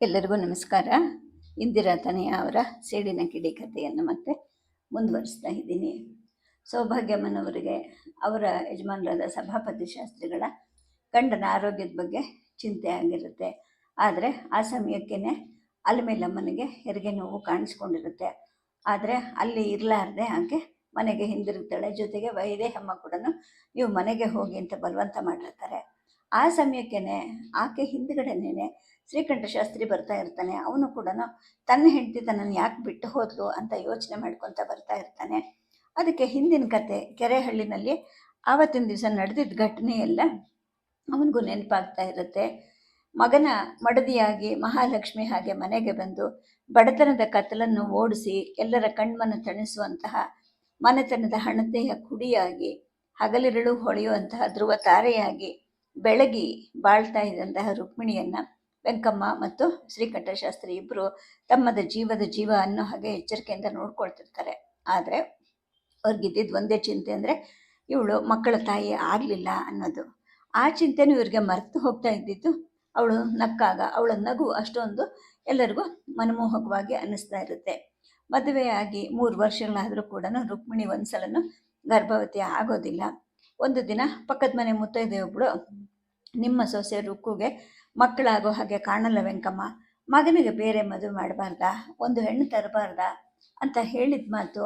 ಎಲ್ಲರಿಗೂ ನಮಸ್ಕಾರ. ಇಂದಿರಾ ತನೆಯ ಅವರ ಸೇಡಿನ ಕಿಡಿ ಕಥೆಯನ್ನು ಮತ್ತೆ ಮುಂದುವರಿಸ್ತಾ ಇದ್ದೀನಿ. ಸೌಭಾಗ್ಯಮ್ಮನವರಿಗೆ, ಅವರ ಯಜಮಾನರಾದ ಸಭಾಪತಿ ಶಾಸ್ತ್ರಿಗಳ ಗಂಡನ ಆರೋಗ್ಯದ ಬಗ್ಗೆ ಚಿಂತೆ ಆಗಿರುತ್ತೆ. ಆದರೆ ಆ ಸಮಯಕ್ಕೇ ಅಲ್ಲಮೇಲಮ್ಮನಿಗೆ ಹೆರಿಗೆ ನೋವು ಕಾಣಿಸ್ಕೊಂಡಿರುತ್ತೆ. ಆದರೆ ಅಲ್ಲಿ ಇರಲಾರ್ದೆ ಆಕೆ ಮನೆಗೆ ಹಿಂದಿರುತ್ತಾಳೆ ಜೊತೆಗೆ ವೈದೇಹಮ್ಮ ಕೂಡ ನೀವು ಮನೆಗೆ ಹೋಗಿ ಅಂತ ಬಲವಂತ ಮಾಡಿರ್ತಾರೆ. ಆ ಸಮಯಕ್ಕೇ ಆಕೆ ಹಿಂದ್ಗಡೆನೇ ಶ್ರೀಕಂಠ ಶಾಸ್ತ್ರಿ ಬರ್ತಾ ಇರ್ತಾನೆ, ಅವನು ಕೂಡ ತನ್ನ ಹೆಂಡತಿ ತನ್ನನ್ನು ಯಾಕೆ ಬಿಟ್ಟು ಹೋದ್ಲು ಅಂತ ಯೋಚನೆ ಮಾಡ್ಕೊತ ಬರ್ತಾ ಇರ್ತಾನೆ. ಅದಕ್ಕೆ ಹಿಂದಿನ ಕತೆ ಕೆರೆಹಳ್ಳಿನಲ್ಲಿ ಆವತ್ತಿನ ದಿವಸ ನಡೆದಿದ್ದ ಘಟನೆ ಎಲ್ಲ ಅವನಿಗೂ ನೆನಪಾಗ್ತಾ ಇರುತ್ತೆ. ಮಗನ ಮಡದಿಯಾಗಿ, ಮಹಾಲಕ್ಷ್ಮಿ ಹಾಗೆ ಮನೆಗೆ ಬಂದು ಬಡತನದ ಕತ್ತಲನ್ನು ಓಡಿಸಿ ಎಲ್ಲರ ಕಣ್ಮನ ತಣಿಸುವಂತಹ, ಮನೆತನದ ಹಣತೆಯ ಕುಡಿಯಾಗಿ, ಹಗಲಿರುಳು ಹೊಳೆಯುವಂತಹ ಧ್ರುವ ತಾರೆಯಾಗಿ ಬೆಳಗಿ ಬಾಳ್ತಾ ಇದ್ದಂತಹ ರುಕ್ಮಿಣಿಯನ್ನ ವೆಂಕಮ್ಮ ಮತ್ತು ಶ್ರೀಕಂಠಶಾಸ್ತ್ರಿ ಇಬ್ಬರು ತಮ್ಮದ ಜೀವದ ಜೀವ ಅನ್ನೋ ಹಾಗೆ ಎಚ್ಚರಿಕೆಯಿಂದ ನೋಡ್ಕೊಳ್ತಿರ್ತಾರೆ. ಆದರೆ ಅವ್ರಿಗಿದ್ದಿದ್ದು ಒಂದೇ ಚಿಂತೆ ಅಂದರೆ ಇವಳು ಮಕ್ಕಳ ತಾಯಿ ಆಗಲಿಲ್ಲ ಅನ್ನೋದು. ಆ ಚಿಂತೆನೂ ಇವ್ರಿಗೆ ಮರೆತು ಹೋಗ್ತಾ ಇದ್ದಿದ್ದು ಅವಳು ನಕ್ಕಾಗ, ಅವಳ ನಗು ಅಷ್ಟೊಂದು ಎಲ್ಲರಿಗೂ ಮನಮೋಹಕವಾಗಿ ಅನ್ನಿಸ್ತಾ ಇರುತ್ತೆ. ಮದುವೆಯಾಗಿ ಮೂರು ವರ್ಷಗಳಾದರೂ ಕೂಡ ರುಕ್ಮಿಣಿ ಒಂದ್ಸಲನೂ ಗರ್ಭವತಿ ಆಗೋದಿಲ್ಲ. ಒಂದು ದಿನ ಪಕ್ಕದ ಮನೆ ಮುತ್ತೈದೆ ಒಬ್ಬಳು ನಿಮ್ಮ ಸೊಸೆ ರುಕ್ಕುಗೆ ಮಕ್ಕಳಾಗೋ ಹಾಗೆ ಕಾಣಲ್ಲ ವೆಂಕಮ್ಮ. ಮಗನಿಗೆ ಬೇರೆ ಮದುವೆ ಮಾಡಬಾರ್ದಾ? ಒಂದು ಹೆಣ್ಣು ತರಬಾರ್ದಾ? ಅಂತ ಹೇಳಿದ ಮಾತು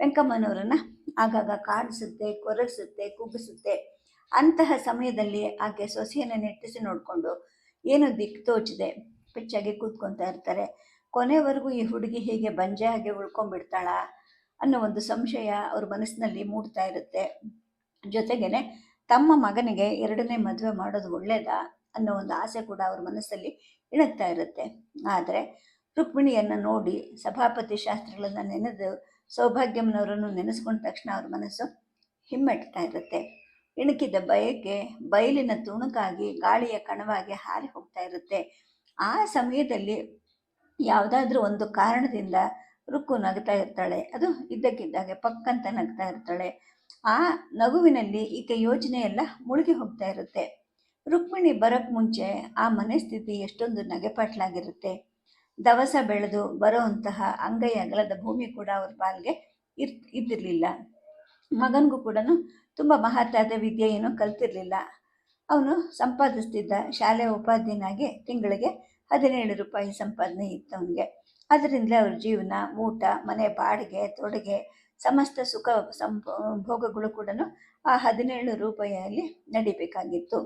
ವೆಂಕಮ್ಮನವರನ್ನು ಆಗಾಗ ಕಾಡಿಸುತ್ತೆ, ಕೊರಗಿಸುತ್ತೆ, ಕುಗ್ಗಿಸುತ್ತೆ. ಅಂತಹ ಸಮಯದಲ್ಲಿ ಆಕೆ ಸೊಸೆಯನ್ನು ನೆಟ್ಟಿಸಿ ನೋಡಿಕೊಂಡು ಏನು ದಿಕ್ಕು ತೋಚಿದೆ. ಪಿಚ್ಚಾಗಿ ಕೂತ್ಕೊತಾ ಇರ್ತಾರೆ. ಕೊನೆವರೆಗೂ ಈ ಹುಡುಗಿ ಹೀಗೆ ಬಂಜೆ ಹಾಗೆ ಉಳ್ಕೊಂಡ್ಬಿಡ್ತಾಳ ಅನ್ನೋ ಒಂದು ಸಂಶಯ ಅವ್ರ ಮನಸ್ಸಿನಲ್ಲಿ ಮೂಡ್ತಾ ಇರುತ್ತೆ. ಜೊತೆಗೇನೆ ತಮ್ಮ ಮಗನಿಗೆ ಎರಡನೇ ಮದುವೆ ಮಾಡೋದು ಒಳ್ಳೇದಾ? ಅನ್ನೋ ಒಂದು ಆಸೆ ಕೂಡ ಅವ್ರ ಮನಸ್ಸಲ್ಲಿ ಇಣಗ್ತಾ ಇರುತ್ತೆ. ಆದರೆ ರುಕ್ಮಿಣಿಯನ್ನು ನೋಡಿ ಸಭಾಪತಿ ಶಾಸ್ತ್ರಗಳನ್ನು ನೆನೆದು ಸೌಭಾಗ್ಯಮ್ಮನವರನ್ನು ನೆನೆಸ್ಕೊಂಡ ತಕ್ಷಣ ಅವ್ರ ಮನಸ್ಸು ಹಿಮ್ಮೆಟ್ತಾ ಇರುತ್ತೆ. ಇಣುಕಿದ ಬಯಕೆ ಬಯಲಿನ ತುಣುಕಾಗಿ ಗಾಳಿಯ ಕಣವಾಗಿ ಹಾರಿ ಹೋಗ್ತಾ ಇರುತ್ತೆ. ಆ ಸಮಯದಲ್ಲಿ ಯಾವುದಾದ್ರೂ ಒಂದು ಕಾರಣದಿಂದ ರುಕ್ಕು ನಗ್ತಾ ಇರ್ತಾಳೆ. ಅದು ಇದ್ದಕ್ಕಿದ್ದಾಗೆ ಪಕ್ಕಂತ ನಗ್ತಾ ಇರ್ತಾಳೆ. ಆ ನಗುವಿನಲ್ಲಿ ಈಕೆ ಯೋಚನೆ ಎಲ್ಲ ಮುಳುಗಿ ಹೋಗ್ತಾ ಇರುತ್ತೆ. ರುಕ್ಮಿಣಿ ಬರೋಕ್ಕೆ ಮುಂಚೆ ಆ ಮನೆ ಸ್ಥಿತಿ ಎಷ್ಟೊಂದು ನಗೆಪಾಟ್ಲಾಗಿರುತ್ತೆ. ದವಸ ಬೆಳೆದು ಬರೋವಂತಹ ಅಂಗೈ ಅಗಲದ ಭೂಮಿ ಕೂಡ ಅವ್ರ ಬಾಲ್ಗೆ ಇರ್, ಇದ್ದಿರಲಿಲ್ಲ. ಮಗನಿಗೂ ಕೂಡ ತುಂಬ ಮಹತ್ತಾದ ವಿದ್ಯೆ ಏನೂ ಕಲ್ತಿರಲಿಲ್ಲ. ಅವನು ಸಂಪಾದಿಸ್ತಿದ್ದ ಶಾಲೆ ಉಪಾಧ್ಯಾಯನಾಗಿ ತಿಂಗಳಿಗೆ ಹದಿನೇಳು ರೂಪಾಯಿ ಸಂಪಾದನೆ ಇತ್ತು ಅವನಿಗೆ. ಅದರಿಂದಲೇ ಅವ್ರ ಜೀವನ, ಊಟ, ಮನೆ ಬಾಡಿಗೆ, ತೊಡುಗೆ, ಸಮಸ್ತ ಸುಖ ಸಂಪ ಭೋಗಗಳು ಕೂಡ ಆ ಹದಿನೇಳು ರೂಪಾಯಿಯಲ್ಲಿ ನಡಿಬೇಕಾಗಿತ್ತು.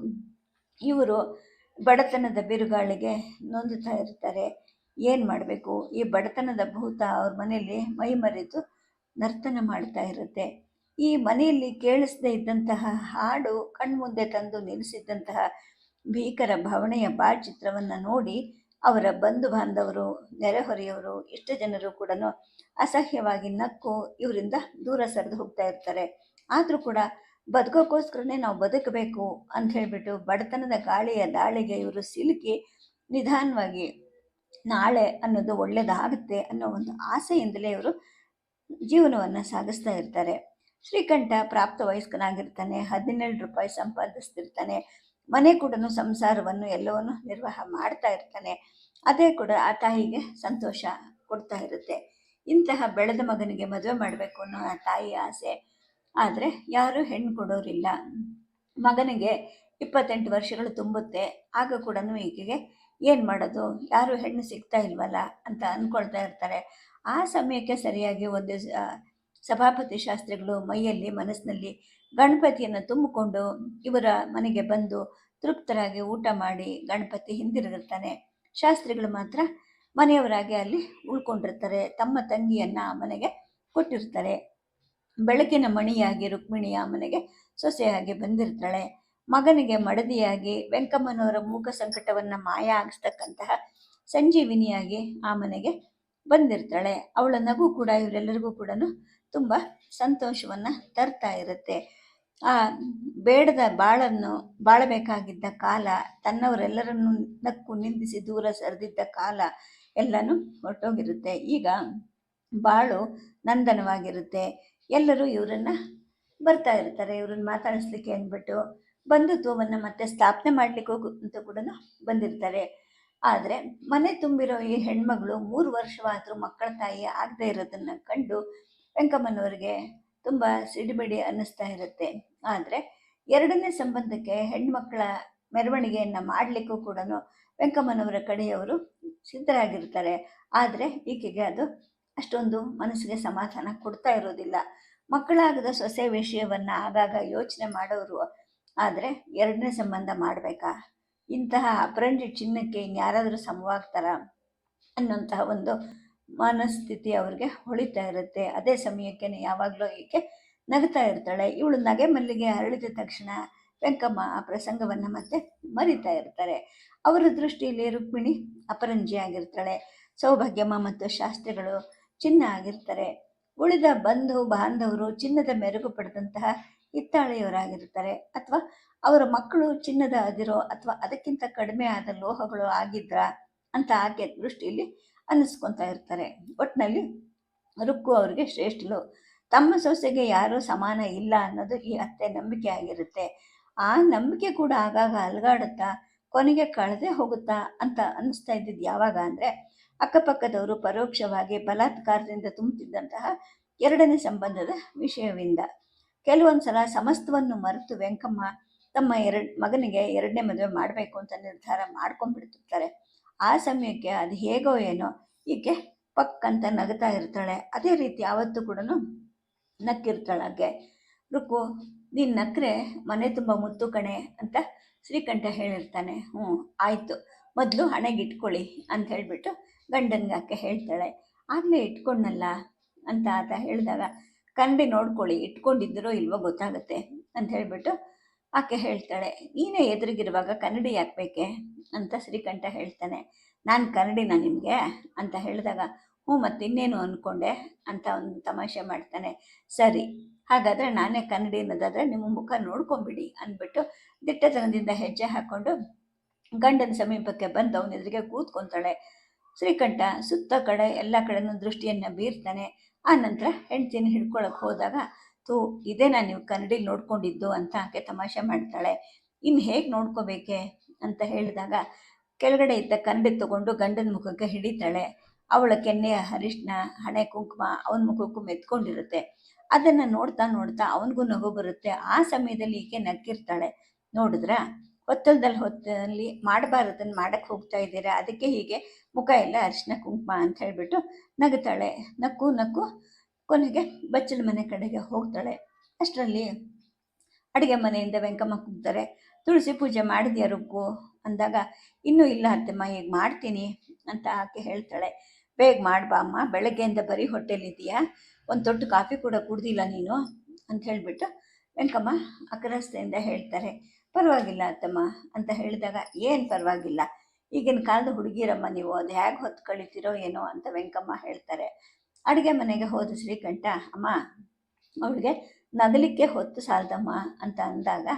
ಇವರು ಬಡತನದ ಬಿರುಗಾಳಿಗೆ ನೊಂದುತ್ತಾ ಇರ್ತಾರೆ. ಏನು ಮಾಡಬೇಕು? ಈ ಬಡತನದ ಭೂತ ಅವ್ರ ಮನೆಯಲ್ಲಿ ಮೈ ಮರೆತು ನರ್ತನ ಮಾಡ್ತಾ ಇರುತ್ತೆ. ಈ ಮನೆಯಲ್ಲಿ ಕೇಳಿಸದೇ ಇದ್ದಂತಹ ಹಾಡು ಕಣ್ಮುಂದೆ ತಂದು ನಿಲ್ಲಿಸಿದ್ದಂತಹ ಭೀಕರ ಭವಣೆಯ ಚಿತ್ರವನ್ನು ನೋಡಿ ಅವರ ಬಂಧು ಬಾಂಧವರು, ನೆರೆಹೊರೆಯವರು, ಇಷ್ಟು ಜನರು ಕೂಡ ಅಸಹ್ಯವಾಗಿ ನಕ್ಕು ಇವರಿಂದ ದೂರ ಸರಿದು ಹೋಗ್ತಾ ಇರ್ತಾರೆ. ಆದರೂ ಕೂಡ ಬದುಕೋಕ್ಕೋಸ್ಕರನೇ ನಾವು ಬದುಕಬೇಕು ಅಂತ ಹೇಳಿಬಿಟ್ಟು ಬಡತನದ ಗಾಳಿಯ ದಾಳಿಗೆ ಇವರು ಸಿಲುಕಿ ನಿಧಾನವಾಗಿ ನಾಳೆ ಅನ್ನೋದು ಒಳ್ಳೆಯದಾಗುತ್ತೆ ಅನ್ನೋ ಒಂದು ಆಸೆಯಿಂದಲೇ ಇವರು ಜೀವನವನ್ನು ಸಾಗಿಸ್ತಾ ಇರ್ತಾರೆ. ಶ್ರೀಕಂಠ ಪ್ರಾಪ್ತ ವಯಸ್ಕನಾಗಿರ್ತಾನೆ ಹದಿನೇಳು ರೂಪಾಯಿ ಸಂಪಾದಿಸ್ತಿರ್ತಾನೆ, ಮನೆ ಕೂಡ ಸಂಸಾರವನ್ನು ಎಲ್ಲವನ್ನು ನಿರ್ವಾಹ ಮಾಡ್ತಾ ಇರ್ತಾನೆ, ಅದೇ ಕೂಡ ಆ ತಾಯಿಗೆ ಸಂತೋಷ ಕೊಡ್ತಾ ಇರುತ್ತೆ. ಇಂತಹ ಬೆಳೆದ ಮಗನಿಗೆ ಮದುವೆ ಮಾಡಬೇಕು ಅನ್ನೋ ಆ ತಾಯಿ ಆಸೆ ಆದರೆ ಯಾರು ಹೆಣ್ಣು ಕೊಡೋರಿಲ್ಲ. ಮಗನಿಗೆ ಇಪ್ಪತ್ತೆಂಟು ವರ್ಷಗಳು ತುಂಬುತ್ತೆ, ಆಗ ಕೂಡ ಈಕೆಗೆ ಏನು ಮಾಡೋದು? ಯಾರು ಹೆಣ್ಣು ಸಿಗ್ತಾ ಇಲ್ವಲ್ಲ ಅಂತ ಅಂದ್ಕೊಳ್ತಾ ಇರ್ತಾರೆ. ಆ ಸಮಯಕ್ಕೆ ಸರಿಯಾಗಿ ಒಂದು ಸಭಾಪತಿ ಶಾಸ್ತ್ರಿಗಳು ಮೈಯಲ್ಲಿ ಮನಸ್ಸಿನಲ್ಲಿ ಗಣಪತಿಯನ್ನು ತುಂಬಿಕೊಂಡು ಇವರ ಮನೆಗೆ ಬಂದು ತೃಪ್ತರಾಗಿ ಊಟ ಮಾಡಿ ಗಣಪತಿ ಹಿಂದಿರುಗಿರ್ತಾನೆ ಶಾಸ್ತ್ರಿಗಳು ಮಾತ್ರ ಮನೆಯವರಾಗಿ ಅಲ್ಲಿ ಉಳ್ಕೊಂಡಿರ್ತಾರೆ. ತಮ್ಮ ತಂಗಿಯನ್ನು ಮನೆಗೆ ಕೊಟ್ಟಿರ್ತಾರೆ. ಬೆಳಕಿನ ಮಣಿಯಾಗಿ ರುಕ್ಮಿಣಿಯ ಮನೆಗೆ ಸೊಸೆಯಾಗಿ ಬಂದಿರ್ತಾಳೆ. ಮಗನಿಗೆ ಮಡದಿಯಾಗಿ ವೆಂಕಮ್ಮನವರ ಮೂಕ ಸಂಕಟವನ್ನು ಮಾಯ ಆಗಿಸ್ತಕ್ಕಂತಹ ಸಂಜೀವಿನಿಯಾಗಿ ಆ ಮನೆಗೆ ಬಂದಿರ್ತಾಳೆ. ಅವಳ ನಗು ಕೂಡ ಇವರೆಲ್ಲರಿಗೂ ಕೂಡ ತುಂಬ ಸಂತೋಷವನ್ನು ತರ್ತಾ ಇರುತ್ತೆ. ಆ ಬೇಡದ ಬಾಳನ್ನು ಬಾಳಬೇಕಾಗಿದ್ದ ಕಾಲ, ತನ್ನವರೆಲ್ಲರನ್ನು ನಕ್ಕು ನಿಂದಿಸಿ ದೂರ ಸರಿದಿದ್ದ ಕಾಲ ಎಲ್ಲನೂ ಹೊರಟೋಗಿರುತ್ತೆ. ಈಗ ಬಾಳು ನಂದನವಾಗಿರುತ್ತೆ. ಎಲ್ಲರೂ ಇವರನ್ನು ಬರ್ತಾ ಇರ್ತಾರೆ, ಇವ್ರನ್ನ ಮಾತಾಡಿಸ್ಲಿಕ್ಕೆ ಅಂದ್ಬಿಟ್ಟು ಬಂಧುತ್ವವನ್ನು ಮತ್ತೆ ಸ್ಥಾಪನೆ ಮಾಡಲಿಕ್ಕೂ ಅಂತ ಕೂಡ ಬಂದಿರ್ತಾರೆ. ಆದರೆ ಮನೆ ತುಂಬಿರೋ ಈ ಹೆಣ್ಮಗಳು ಮೂರು ವರ್ಷವಾದರೂ ಮಕ್ಕಳ ತಾಯಿ ಆಗದೆ ಇರೋದನ್ನು ಕಂಡು ವೆಂಕಮ್ಮನವರಿಗೆ ತುಂಬ ಸಿಡಿಬಿಡಿ ಅನ್ನಿಸ್ತಾ ಇರುತ್ತೆ. ಆದರೆ ಎರಡನೇ ಸಂಬಂಧಕ್ಕೆ ಹೆಣ್ಮಕ್ಕಳ ಮೆರವಣಿಗೆಯನ್ನು ಮಾಡಲಿಕ್ಕೂ ಕೂಡ ವೆಂಕಮ್ಮನವರ ಕಡೆಯವರು ಸಿದ್ಧರಾಗಿರ್ತಾರೆ. ಆದರೆ ಈಕೆಗೆ ಅದು ಅಷ್ಟೊಂದು ಮನಸ್ಸಿಗೆ ಸಮಾಧಾನ ಕೊಡ್ತಾ ಇರೋದಿಲ್ಲ. ಮಕ್ಕಳಾಗದ ಸೊಸೆ ವಿಷಯವನ್ನ ಆಗಾಗ ಯೋಚನೆ ಮಾಡೋರು ಆದರೆ ಎರಡನೇ ಸಂಬಂಧ ಮಾಡಬೇಕಾ? ಇಂತಹ ಅಪರಂಜಿ ಚಿನ್ನಕ್ಕೆ ಇನ್ಯಾರಾದರೂ ಸಮವಾಗ್ತಾರ? ಅನ್ನೋಂತಹ ಒಂದು ಮನಸ್ಥಿತಿ ಅವ್ರಿಗೆ ಹೊಳಿತಾ ಇರುತ್ತೆ. ಅದೇ ಸಮಯಕ್ಕೆ ಯಾವಾಗಲೂ ಈಕೆ ನಗ್ತಾ ಇರ್ತಾಳೆ. ಇವಳು ನಗೆ ಮಲ್ಲಿಗೆ ಅರಳಿದ ತಕ್ಷಣ ವೆಂಕಮ್ಮ ಆ ಪ್ರಸಂಗವನ್ನು ಮತ್ತೆ ಮರಿತಾ ಇರ್ತಾರೆ. ಅವರ ದೃಷ್ಟಿಯಲ್ಲಿ ರುಕ್ಮಿಣಿ ಅಪರಂಜಿ ಆಗಿರ್ತಾಳೆ ಸೌಭಾಗ್ಯಮ್ಮ ಮತ್ತು ಶಾಸ್ತ್ರಿಗಳು ಚಿನ್ನ ಆಗಿರ್ತಾರೆ ಉಳಿದ ಬಂಧು, ಬಾಂಧವರು ಚಿನ್ನದ ಮೆರುಗು ಪಡೆದಂತಹ ಹಿತ್ತಾಳೆಯವರಾಗಿರ್ತಾರೆ. ಅಥವಾ ಅವರ ಮಕ್ಕಳು ಚಿನ್ನದ ಅದಿರೋ ಅಥವಾ ಅದಕ್ಕಿಂತ ಕಡಿಮೆ ಆದ ಲೋಹಗಳು ಆಗಿದ್ರ ಅಂತ ಆಕೆ ದೃಷ್ಟಿಯಲ್ಲಿ ಅನ್ನಿಸ್ಕೊತಾ ಇರ್ತಾರೆ. ಒಟ್ಟಿನಲ್ಲಿ ರುಕ್ಕು ಅವರಿಗೆ ಶ್ರೇಷ್ಠಲು ತಮ್ಮ ಸೊಸೆಗೆ ಯಾರೂ ಸಮಾನ ಇಲ್ಲ ಅನ್ನೋದು ಈ ಅತ್ತೆ ನಂಬಿಕೆ ಆಗಿರುತ್ತೆ. ಆ ನಂಬಿಕೆ ಕೂಡ ಆಗಾಗ ಅಲ್ಗಾಡುತ್ತಾ ಕೊನೆಗೆ ಕಳೆದೇ ಹೋಗುತ್ತಾ ಅಂತ ಅನ್ನಿಸ್ತಾ ಇದ್ದಿದ್ದು ಯಾವಾಗ ಅಂದರೆ ಅಕ್ಕಪಕ್ಕದವರು ಪರೋಕ್ಷವಾಗಿ ಬಲಾತ್ಕಾರದಿಂದ ತುಂಬುತ್ತಿದ್ದಂತಹ ಎರಡನೇ ಸಂಬಂಧದ ವಿಷಯವಿಂದ. ಕೆಲವೊಂದು ಸಲ ಸಮಸ್ತವನ್ನು ಮರೆತು ವೆಂಕಮ್ಮ ತಮ್ಮ ಎರಡು, ಮಗನಿಗೆ ಎರಡನೇ ಮದುವೆ ಮಾಡಬೇಕು ಅಂತ ನಿರ್ಧಾರ ಮಾಡ್ಕೊಂಡ್ಬಿಡ್ತಿರ್ತಾರೆ. ಆ ಸಮಯಕ್ಕೆ ಅದು ಹೇಗೋ ಏನೋ ಈಕೆ ಪಕ್ ಅಂತ ನಗತಾ ಇರ್ತಾಳೆ. ಅದೇ ರೀತಿ ಯಾವತ್ತೂ ಕೂಡ ನಕ್ಕಿರ್ತಾಳಾಗೆ ರುಕು ನೀನು ನಕ್ರೆ ಮನೆ ತುಂಬ ಮುತ್ತು ಕಣೆ ಅಂತ ಶ್ರೀಕಂಠ ಹೇಳಿರ್ತಾನೆ. ಹ್ಞೂ ಆಯಿತು. ಮೊದಲು ಹಣೆಗೆ ಇಟ್ಕೊಳ್ಳಿ ಅಂತ ಹೇಳಿಬಿಟ್ಟು ಗಂಡನಿಗೆ ಆಕೆ ಹೇಳ್ತಾಳೆ. ಆಗಲೇ ಇಟ್ಕೊಂಡಲ್ಲ ಅಂತ ಆತ ಹೇಳಿದಾಗ ಕನ್ನಡಿ ನೋಡ್ಕೊಳ್ಳಿ, ಇಟ್ಕೊಂಡಿದ್ದರೋ ಇಲ್ವೋ ಗೊತ್ತಾಗುತ್ತೆ ಅಂತ ಹೇಳಿಬಿಟ್ಟು ಆಕೆ ಹೇಳ್ತಾಳೆ. ನೀನೇ ಎದುರಿಗಿರುವಾಗ ಕನ್ನಡಿ ಯಾಕೆ ಅಂತ ಶ್ರೀಕಂಠ ಹೇಳ್ತಾನೆ. ನಾನು ಕನ್ನಡಿನ ನಿಮಗೆ? ಅಂತ ಹೇಳಿದಾಗ, ಹ್ಞೂ ಇನ್ನೇನು ಅಂದ್ಕೊಂಡೆ ಅಂತ ಒಂದು ತಮಾಷೆ ಮಾಡ್ತಾನೆ. ಸರಿ, ಹಾಗಾದರೆ ನಾನೇ ಕನ್ನಡಿ ಅನ್ನೋದಾದರೆ ನಿಮ್ಮ ಮುಖ ನೋಡ್ಕೊಂಬಿಡಿ ಅಂದ್ಬಿಟ್ಟು ದಿಟ್ಟತನದಿಂದ ಹೆಜ್ಜೆ ಹಾಕ್ಕೊಂಡು ಗಂಡನ ಸಮೀಪಕ್ಕೆ ಬಂದು ಅವನ ಎದುರಿಗೆ ಕೂತ್ಕೊಂತಾಳೆ ಶ್ರೀಕಂಠ ಸುತ್ತ ಕಡೆ ಎಲ್ಲ ಕಡೆನೂ ದೃಷ್ಟಿಯನ್ನು ಬೀರ್ತಾನೆ. ಆ ನಂತರ ಹೆಂಡ್ತಿನ ಹಿಡ್ಕೊಳಕ್ಕೆ ಹೋದಾಗ ತೂ ನಾನು ನೀವು ಕನ್ನಡಿಲಿ ನೋಡ್ಕೊಂಡಿದ್ದು ಅಂತ ಆಕೆ ತಮಾಷೆ ಮಾಡ್ತಾಳೆ. ಇನ್ನು ಹೇಗೆ ನೋಡ್ಕೋಬೇಕೆ ಅಂತ ಹೇಳಿದಾಗ, ಕೆಳಗಡೆ ಇದ್ದ ಕನ್ನಡಿ ತಗೊಂಡು ಗಂಡನ ಮುಖಕ್ಕೆ ಹಿಡಿತಾಳೆ. ಅವಳ ಕೆನ್ನೆಯ ಹರಿಶಿನ ಹಣೆ ಕುಂಕುಮ ಅವನ ಮುಖಕ್ಕೂ ಮೆತ್ಕೊಂಡಿರುತ್ತೆ. ಅದನ್ನು ನೋಡ್ತಾ ನೋಡ್ತಾ ಅವನಿಗೂ ನಗು ಬರುತ್ತೆ. ಆ ಸಮಯದಲ್ಲಿ ಈಕೆ ನಕ್ಕಿರ್ತಾಳೆ. ನೋಡಿದ್ರ? ಹೊತ್ತಲ್ದಲ್ಲಿ ಹೊತ್ತಲ್ಲಿ ಮಾಡಬಾರದನ್ನು ಮಾಡಕ್ಕೆ ಹೋಗ್ತಾ ಇದ್ದೀರಾ? ಅದಕ್ಕೆ ಹೀಗೆ ಮುಖ ಎಲ್ಲ ಅರಿಶಿನ, ಕುಂಕುಮ ಅಂತ ಹೇಳಿಬಿಟ್ಟು ನಗುತ್ತಾಳೆ ನಕ್ಕು ನಕ್ಕು ಕೊನೆಗೆ ಬಚ್ಚಲ ಮನೆ ಕಡೆಗೆ ಹೋಗ್ತಾಳೆ. ಅಷ್ಟರಲ್ಲಿ ಅಡುಗೆ ಮನೆಯಿಂದ ವೆಂಕಮ್ಮ ಕೂಗ್ತಾರೆ. ತುಳಸಿ ಪೂಜೆ ಮಾಡಿದ್ಯಾ ರುಬ್ಬು ಅಂದಾಗ, ಇನ್ನೂ ಇಲ್ಲ ಅತ್ತಮ್ಮ ಈಗ ಮಾಡ್ತೀನಿ? ಅಂತ ಆಕೆ ಹೇಳ್ತಾಳೆ. ಬೇಗ ಮಾಡ್ಬಾ ಅಮ್ಮ, ಬೆಳಗ್ಗೆಯಿಂದ ಬರೀ ಹೊಟ್ಟೆಲಿದೆಯಾ ಒಂದು ತೊಟ್ಟು ಕಾಫಿ ಕೂಡ ಕುಡ್ದಿಲ್ಲ ನೀನು? ಅಂತ ಹೇಳಿಬಿಟ್ಟು ವೆಂಕಮ್ಮ ಅಕ್ರಸ್ತೆಯಿಂದ ಹೇಳ್ತಾರೆ. ಪರವಾಗಿಲ್ಲ ಅತ್ತಮ್ಮ ಅಂತ ಹೇಳಿದಾಗ, ಏನು ಪರವಾಗಿಲ್ಲ. ಈಗಿನ ಕಾಲದ ಹುಡುಗಿರಮ್ಮ ನೀವು ಅದು ಹೇಗೆ ಹೊತ್ತು ಕಳಿತೀರೋ ಏನೋ ಅಂತ ವೆಂಕಮ್ಮ ಹೇಳ್ತಾರೆ. ಅಡುಗೆ ಮನೆಗೆ ಹೋದ ಶ್ರೀಕಂಠ, ಅಮ್ಮ, ಅವಳಿಗೆ ನಗಲಿಕ್ಕೆ ಹೊತ್ತು ಸಾಲದಮ್ಮ ಅಂತ ಅಂದಾಗ,